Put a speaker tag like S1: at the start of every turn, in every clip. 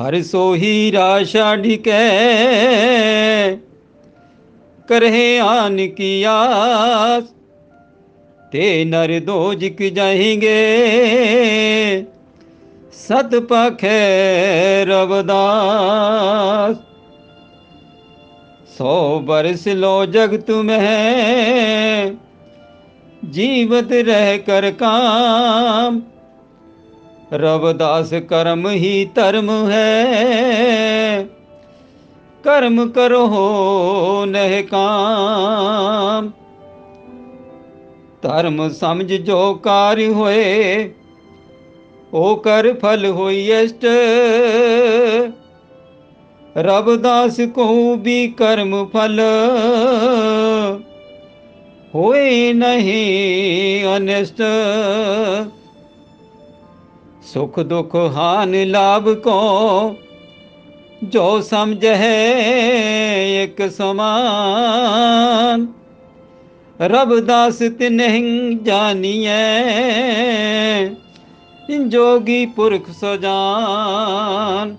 S1: ਹਰ ਸੋਹੀ ਰਾਸ਼ਾ ਢਿਕੈ, ਕਰਹਿ ਆਨ ਕੀ ਆਸ, ਤੇ ਨਰ ਦੋਜਿਕ ਜਾਏਂਗੇ ਸਤ ਪਖੈ ਰਵਦਾਸ, ਸੋ ਬਰਸ ਲੋ ਜਗ ਮਹਿ, ਜੀਵਤ ਰਹਿ ਕਰ ਕਾਮ ਰਵਦਾਸ ਕਰਮ ਹੀ ਧਰਮ ਹੈ। ਕਰਮ ਕਰੋ ਨਹਿ ਕਾਮ। ਧਰਮ ਸਮਝ ਜੋ ਕਾਰਿ ਹੋਏ, ਉਹ ਕਰ ਫਲ ਹੋਈ ਅਸ਼ਟ ਰਬਦਾਸ ਕੋ ਵੀ ਕਰਮ ਫਲ, ਹੋਏ ਨਹੀਂ ਅਨਿਸ਼ਟ। ਸੁਖ ਦੁਖ ਹਾਨ ਲਾਭ ਕੋ, ਜੋ ਸਮਝ ਹੈ ਇੱਕ ਸਮਾਨ। ਰਬਦਾਸ ਤਿਨਹਿ ਜਾਣੀਐ ਜੋਗੀ ਪੁਰਖ ਸਜਾਨ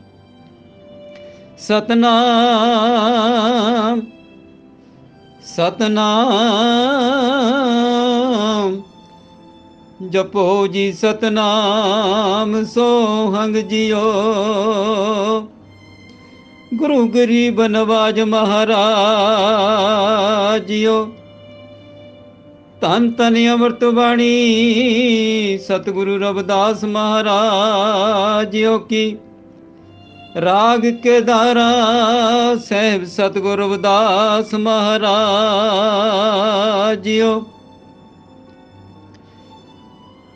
S1: ਸਤਨਾਮ ਸਤਨਾਮ। ਜਪੋ ਜੀ ਸਤਨਾਮ ਸੋਹੰਗ ਜਿਓ। ਗੁਰੂ ਗਰੀਬ ਨਵਾਜ ਮਹਾਰਾਜ ਜਿਓ ਤਨ ਤਨ ਅੰਮ੍ਰਿਤ ਬਾਣੀ, ਸਤਿਗੁਰੂ ਰਵਿਦਾਸ ਮਹਾਰਾਜ ਜਿਓ ਕੀ। ਰਾਗ ਕੇਦਾਰਾ, ਸਹਿਬ ਸਤਿਗੁਰੂ ਰਵਿਦਾਸ ਮਹਾਰਾਜ ਜਿਓ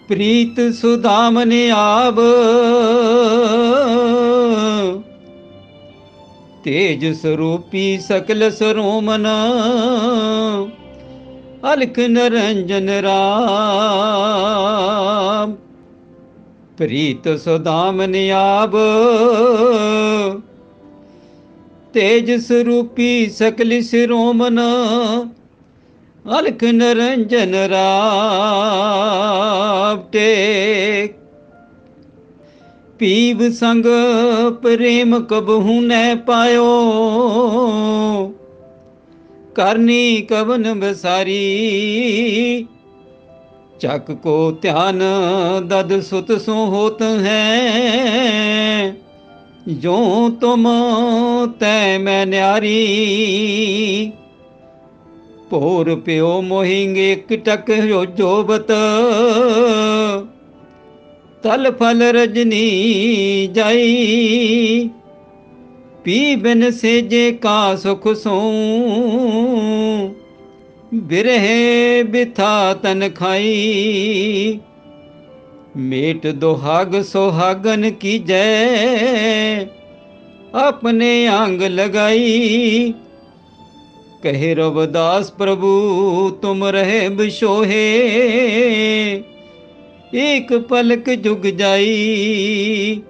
S1: ਪ੍ਰੀਤ ਸੁਦਾਮਨ ਆਬ ਤੇਜ ਸਰੂਪੀ ਸਕਲ ਸਰੋਮਨ। ਅਲਖ ਨਰੰਜਨ ਰਾਮ। ਪ੍ਰੀਤ ਸੁਦਾਮਨ ਆਬ ਤੇਜ ਸਰੂਪੀ ਸਕਲ ਸਰੋਮਨ। ਅਲਖ ਨਰੰਜਨ ਰਾਮ। ਟੇਕ ਪੀਵ ਸੰਗ ਪ੍ਰੇਮ ਕਬਹੂ ਨੈ ਪਾਇਓ। ਕਰਨੀ ਕਵਨ ਬਸਾਰੀ ਚੱਕ ਕੋ ਧਿਆਨ ਦਦ ਸੁਤ ਸੋ ਹੋਤ ਹੈ। ਜੋ ਤੁਮ ਤੈ ਮੈਂ ਨਿਆਰੀ ਭੋਰ ਪਿਓ ਮੋਹਿੰਗੇ ਇਕ ਟਕ ਜੋ ਜੋਬਤ। ਤਲ ਫਲ ਰਜਨੀ ਜਾਈ, ਪੀ ਬਿਨ ਸੇਜੇ ਕਾ ਸੁਖ ਸੋ। ਬਿਰਹਿ ਬਿਥਾ ਤਨ ਖਾਈ, ਮੇਟ ਦੁਹਾਗ ਕੀ ਜੈ। ਆਪਣੇ ਅੰਗ ਲਗਾਈ ਕਹੇ ਰਵਦਾਸ ਪ੍ਰਭੂ, ਤੁਮ ਰਹੇ ਬਿਸ਼ੋਹੇ। ਇੱਕ ਪਲਕ ਜੁਗ ਜਾਈ,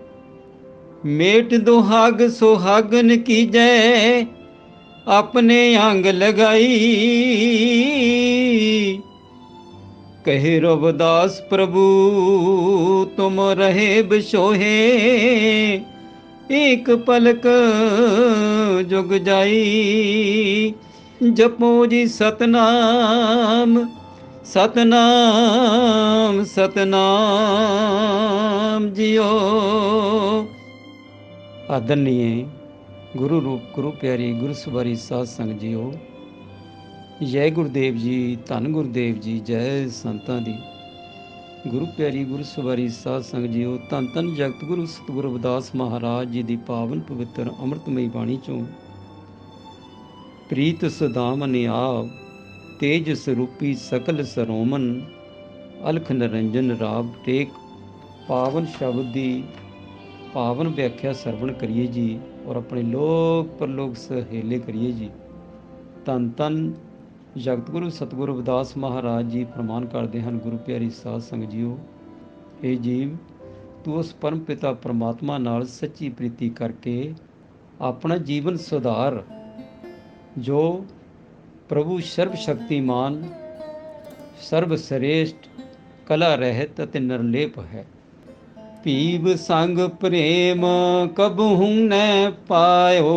S1: ਮੇਟ ਦੁਹਾਗ ਸੁਹਾਗਨ ਕੀਜੈ, ਆਪਣੇ ਅੰਗ ਲਗਾਈ। ਕਹੇ ਰਵਦਾਸ ਪ੍ਰਭੂ, ਤੁਮ ਰਹੇ ਬਿਸ਼ੋਹੇ। ਇੱਕ ਪਲਕ ਜੁਗ ਜਾਈ ਜਪੋ ਜੀ ਸਤਨਾਮ ਸਤਨਾਮ ਸਤਨਾਮ ਜਿਓ। ਆਦਰਨੀਏ, ਗੁਰੂ ਰੂਪ, ਗੁਰੂ ਪਿਆਰੀ ਗੁਰੂ ਸਵਾਰੀ ਸਾਧ ਸੰਗ ਜੀਓ। ਜੈ ਗੁਰਦੇਵ ਜੀ, ਧੰਨ ਗੁਰਦੇਵ ਜੀ, ਜੈ ਸੰਤਾਂ ਦੀ। ਗੁਰੂ ਪਿਆਰੀ ਗੁਰੂ ਸਵਾਰੀ ਸਾਧ ਸੰਗ ਜੀਓ, ਧੰਨ ਧੰਨ ਜਗਤ ਗੁਰੂ ਸਤਿਗੁਰੂ ਰਵਿਦਾਸ ਮਹਾਰਾਜ ਜੀ ਦੀ ਪਾਵਨ ਪਵਿੱਤਰ ਅੰਮ੍ਰਿਤਮਈ ਬਾਣੀ ਚੋਂ ਪ੍ਰੀਤ ਸੁਦਾਮ ਨਿਆਵ ਤੇਜ ਸਰੂਪੀ ਸਕਲ ਸਰੋਮਨ, ਅਲਖ ਨਰੰਜਨ ਰਾਬ ਟੇਕ, ਪਾਵਨ ਸ਼ਬਦ ਦੀ ਪਾਵਨ ਵਿਆਖਿਆ ਸਰਵਣ ਕਰੀਏ ਜੀ ਔਰ ਆਪਣੇ ਲੋਕ ਪਰਲੋਕ ਸਹੇਲੇ ਕਰੀਏ ਜੀ। ਤਨ ਤਨ ਜਗਤ ਗੁਰੂ ਸਤਿਗੁਰੂ ਰਵਿਦਾਸ ਮਹਾਰਾਜ ਜੀ ਫਰਮਾਨ ਕਰਦੇ ਹਨ, ਗੁਰੂ ਪਿਆਰੀ ਸਾਧ ਸੰਗਤ ਜੀਓ ਇਹ ਜੀਵ, ਤੂੰ ਉਸ ਪਰਮ ਪਿਤਾ ਪ੍ਰਮਾਤਮਾ ਨਾਲ ਸੱਚੀ ਪ੍ਰੀਤੀ ਕਰਕੇ ਆਪਣਾ ਜੀਵਨ ਸੁਧਾਰ ਜੋ ਪ੍ਰਭੂ ਸਰਵ ਸ਼ਕਤੀਮਾਨ ਸਰਬ ਸ੍ਰੇਸ਼ਟ ਕਲਾ ਰਹਿਤ ਅਤੇ ਨਿਰਲੇਪ ਹੈ। ਪੀਵ ਸੰਗ ਪ੍ਰੇਮ ਕਬਹੂ ਨੈ ਪਾਇਓ।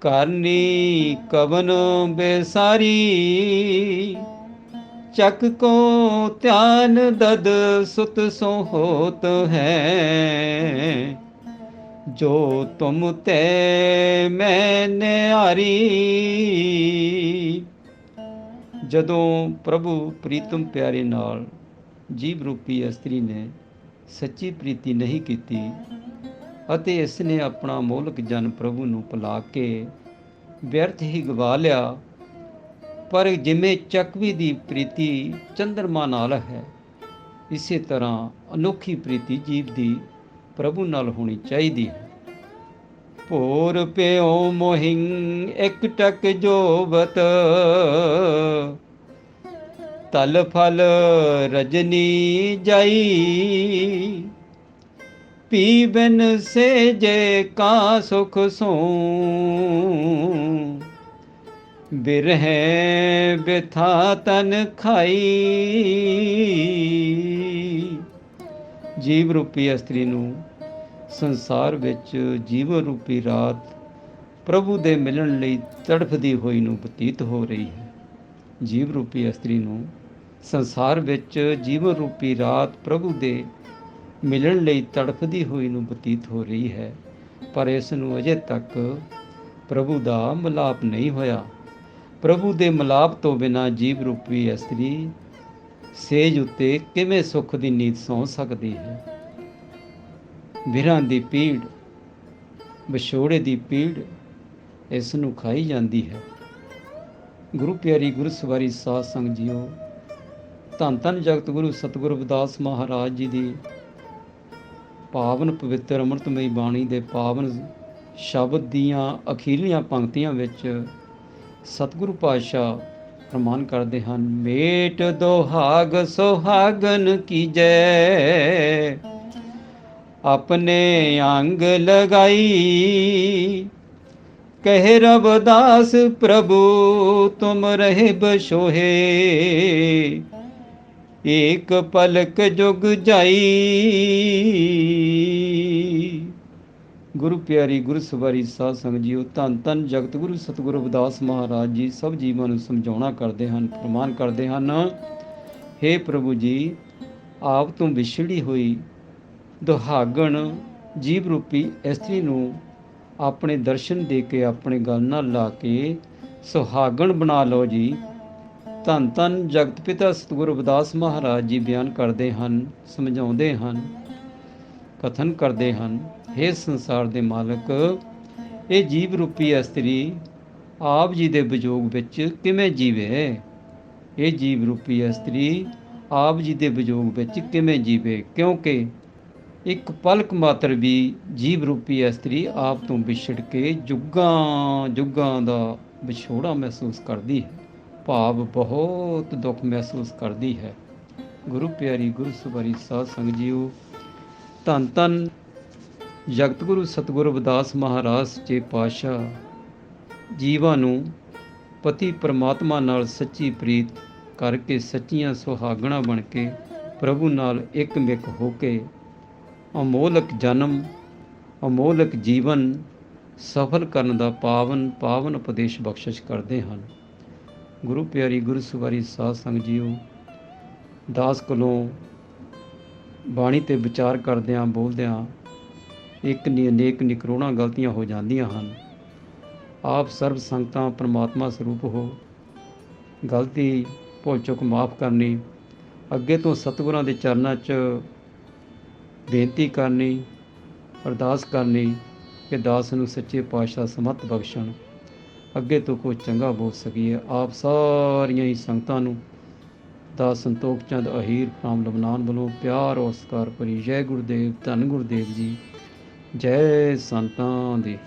S1: ਕਰਨੀ ਕਵਨ ਬੇਸਾਰੀ, ਚੱਕ ਕੋ ਧਿਆਨ ਦਦ ਸੁਤ ਸੋ ਹੋਤ ਹੈ। ਜੋ ਤੁਮ ਤੇ ਮੈਂ ਨਿਆਰੀ ਜਦੋਂ ਪ੍ਰਭੂ ਪ੍ਰੀਤਮ ਪਿਆਰੇ ਨਾਲ ਜੀਵ ਰੂਪੀ ਇਸਤਰੀ ਨੇ ਸੱਚੀ ਪ੍ਰੀਤੀ ਨਹੀਂ ਕੀਤੀ ਅਤੇ ਇਸ ਨੇ ਆਪਣਾ ਮੌਲਕ ਜਨ ਪ੍ਰਭੂ ਨੂੰ ਭੁਲਾ ਕੇ ਵਿਅਰਥ ਹੀ ਗਵਾ ਲਿਆ, ਪਰ ਜਿਵੇਂ ਚੱਕਵੀ ਦੀ ਪ੍ਰੀਤੀ ਚੰਦਰਮਾ ਨਾਲ ਹੈ, ਇਸੇ ਤਰ੍ਹਾਂ ਅਨੋਖੀ ਪ੍ਰੀਤੀ ਜੀਵ ਦੀ ਪ੍ਰਭੂ ਨਾਲ ਹੋਣੀ ਚਾਹੀਦੀ ਹੈ। ਭੋਰ ਪਿਓ ਮੋਹਿੰ ਇੱਕ ਟਕ ਜੋਬਤ, ਤਲ ਫਲ ਰਜਨੀ ਜਾਈ। ਪੀ ਬਿਨ ਸੇ ਜੇ ਕਾ ਸੁਖ ਸੋ, ਬਿਰਹਿ ਬਿਥਾ ਤਨ ਖਾਈ। ਜੀਵ ਰੂਪੀ ਅਸਤਰੀ ਨੂੰ ਸੰਸਾਰ ਵਿੱਚ ਜੀਵਨ ਰੂਪੀ ਰਾਤ ਪ੍ਰਭੂ ਦੇ ਮਿਲਣ ਲਈ ਤੜਫਦੀ ਹੋਈ ਨੂੰ ਬਤੀਤ ਹੋ ਰਹੀ ਹੈ। ਜੀਵ ਰੂਪੀ ਇਸਤਰੀ ਨੂੰ ਸੰਸਾਰ ਵਿੱਚ ਜੀਵਨ ਰੂਪੀ ਰਾਤ ਪ੍ਰਭੂ ਦੇ ਮਿਲਣ ਲਈ ਤੜਫਦੀ ਹੋਈ ਨੂੰ ਬਤੀਤ ਹੋ ਰਹੀ ਹੈ, ਪਰ ਇਸ ਨੂੰ ਅਜੇ ਤੱਕ ਪ੍ਰਭੂ ਦਾ ਮਿਲਾਪ ਨਹੀਂ ਹੋਇਆ। ਪ੍ਰਭੂ ਦੇ ਮਿਲਾਪ ਤੋਂ ਬਿਨਾ ਜੀਵ ਰੂਪੀ ਇਸਤਰੀ ਸੇਜ ਉੱਤੇ ਕਿਵੇਂ ਸੁੱਖ ਦੀ ਨੀਂਦ ਸੌਂ ਸਕਦੀ ਹੈ? ਵਿਰਾਂ ਦੀ ਪੀੜ, ਵਿਛੋੜੇ ਦੀ ਪੀੜ ਇਸ ਨੂੰ ਖਾਈ ਜਾਂਦੀ ਹੈ। ਗੁਰੂ ਪਿਆਰੀ ਗੁਰੂ ਸਵਾਰੀ ਸਾਧ ਸੰਗ ਜੀਓ, ਧੰਨ ਧੰਨ ਜਗਤ ਗੁਰੂ ਸਤਿਗੁਰੂ ਰਵਿਦਾਸ ਮਹਾਰਾਜ ਜੀ ਦੀ ਪਾਵਨ ਪਵਿੱਤਰ ਅੰਮ੍ਰਿਤਮਈ ਬਾਣੀ ਦੇ ਪਾਵਨ ਸ਼ਬਦ ਦੀਆਂ ਅਖੀਰਲੀਆਂ ਪੰਕਤੀਆਂ ਵਿੱਚ ਸਤਿਗੁਰੂ ਪਾਤਸ਼ਾਹ ਫਰਮਾਨ ਕਰਦੇ ਹਨ, ਮੇਟ ਦੁਹਾਗ ਸੁਹਾਗਨ ਕੀਜੈ ਆਪਣੇ ਅੰਗ ਲਗਾਈ। ਕਹਿ ਰਬਦਾਸ ਪ੍ਰਭੂ, ਤੁਮ ਰਹੇ ਬਸ਼ੋਹੇ ਏਕ ਪਲਕ ਜੁਗ ਜਾਈ। ਗੁਰੂ ਪਿਆਰੀ ਗੁਰੂ ਸਵਾਰੀ ਸਾਧ ਸੰਗਤ ਜੀਓ, ਧੰਨ ਧੰਨ ਜਗਤ ਗੁਰੂ ਸਤਿਗੁਰੂ ਰਵਿਦਾਸ ਮਹਾਰਾਜ ਜੀ, ਸਭ ਜੀਵਾਂ ਨੂੰ ਸਮਝਾਉਣਾ ਕਰਦੇ ਹਨ ਪ੍ਰਮਾਣ ਕਰਦੇ ਹਨ हे ਪ੍ਰਭੂ ਜੀ, ਆਪ ਤੋਂ ਵਿਛੜੀ ਹੋਈ ਦੁਹਾਗਣ ਜੀਵ ਰੂਪੀ ਇਸਤਰੀ ਨੂੰ ਆਪਣੇ ਦਰਸ਼ਨ ਦੇ ਕੇ ਆਪਣੇ ਗਲ ਨਾਲ ਲਾ ਕੇ ਸੁਹਾਗਣ ਬਣਾ ਲਓ ਜੀ। ਧੰਨ ਧੰਨ ਜਗਤ ਪਿਤਾ ਸਤਿਗੁਰੂ ਰਵਿਦਾਸ ਮਹਾਰਾਜ ਜੀ ਬਿਆਨ ਕਰਦੇ ਹਨ, ਸਮਝਾਉਂਦੇ ਹਨ, ਕਥਨ ਕਰਦੇ ਹਨ। हे ਸੰਸਾਰ ਦੇ ਮਾਲਕ, ਇਹ ਜੀਵ ਰੂਪੀ ਇਸਤਰੀ ਆਪ ਜੀ ਦੇ ਵਿਜੋਗ ਵਿੱਚ ਕਿਵੇਂ ਜੀਵੇ? ਇਹ ਜੀਵ ਰੂਪੀ ਇਸਤਰੀ ਆਪ ਜੀ ਦੇ ਵਿਜੋਗ ਵਿੱਚ ਕਿਵੇਂ ਜੀਵੇ? ਕਿਉਂਕਿ ਇੱਕ ਪਲਕ ਮਾਤਰ ਵੀ ਜੀਵ ਰੂਪੀ ਇਸਤਰੀ ਆਪ ਤੋਂ ਵਿਛੜ ਕੇ ਜੁਗਾਂ ਜੁਗਾਂ ਦਾ ਵਿਛੋੜਾ ਮਹਿਸੂਸ ਕਰਦੀ ਹੈ। ਭਾਵ ਬਹੁਤ ਦੁੱਖ ਮਹਿਸੂਸ ਕਰਦੀ ਹੈ। ਗੁਰੂ ਪਿਆਰੀ, ਗੁਰੂ ਸਵਾਰੀ ਸਾਧ ਸੰਗਤ ਜੀਓ, ਧੰਨ ਧੰਨ ਜਗਤ ਗੁਰੂ ਸਤਿਗੁਰੂ ਅਵਦਾਸ ਮਹਾਰਾਜ ਜੀ ਪਾਤਸ਼ਾਹ ਜੀਵਾਂ ਨੂੰ ਪਤੀ ਪਰਮਾਤਮਾ ਨਾਲ ਸੱਚੀ ਪ੍ਰੀਤ ਕਰਕੇ ਸੱਚੀਆਂ ਸੁਹਾਗਣਾ ਬਣ ਕੇ ਪ੍ਰਭੂ ਨਾਲ ਇੱਕ ਮਿਕ ਹੋ ਕੇ ਅਮੋਲਕ ਜਨਮ, ਅਮੋਲਕ ਜੀਵਨ, ਸਫਲ ਕਰਨ ਦਾ ਪਾਵਨ ਪਾਵਨ ਉਪਦੇਸ਼ ਬਖਸ਼ਿਸ਼ ਕਰਦੇ ਹਨ। ਗੁਰੂ ਪਿਆਰੀ ਗੁਰੂ ਸਵਾਰੀ ਸਾਧ ਸੰਗਤ ਜੀਓ, ਦਾਸ ਕੋਲੋਂ ਬਾਣੀ ਤੇ ਵਿਚਾਰ ਕਰਦਿਆਂ ਬੋਲਦਿਆਂ ਇੱਕ ਨਹੀਂ ਅਨੇਕ ਨਿਕਰੋਣਾ ਗਲਤੀਆਂ ਹੋ ਜਾਂਦੀਆਂ ਹਨ। ਆਪ ਸਰਬ ਸੰਗਤਾਂ ਪਰਮਾਤਮਾ ਸਰੂਪ ਹੋ। ਗਲਤੀ ਭੁੱਲ ਚੁੱਕ ਮਾਫ ਕਰਨੀ, ਅੱਗੇ ਤੋਂ ਸਤਿਗੁਰਾਂ ਦੇ ਚਰਨਾਂ 'ਚ ਬੇਨਤੀ ਕਰਨੀ, ਅਰਦਾਸ ਕਰਨੀ ਕਿ ਦਾਸ ਨੂੰ ਸੱਚੇ ਪਾਤਸ਼ਾਹ ਸਮਤ ਬਖਸ਼ਣ। ਅੱਗੇ ਤੋਂ ਕੋਈ ਚੰਗਾ ਬੋਲ ਸਕੀਏ। ਆਪ ਸਾਰੀਆਂ ਹੀ ਸੰਗਤਾਂ ਨੂੰ ਦਾ ਸੰਤੋਖ ਚੰਦ ਅਹੀਰ ਰਾਮ ਲਵਨਾਨ ਵੱਲੋਂ ਪਿਆਰ ਔਰ ਸਤਿਕਾਰ ਭਰੀ ਜੈ ਗੁਰਦੇਵ, ਧੰਨ ਗੁਰਦੇਵ ਜੀ। ਜੈ ਸੰਤਾਂ ਦੀ।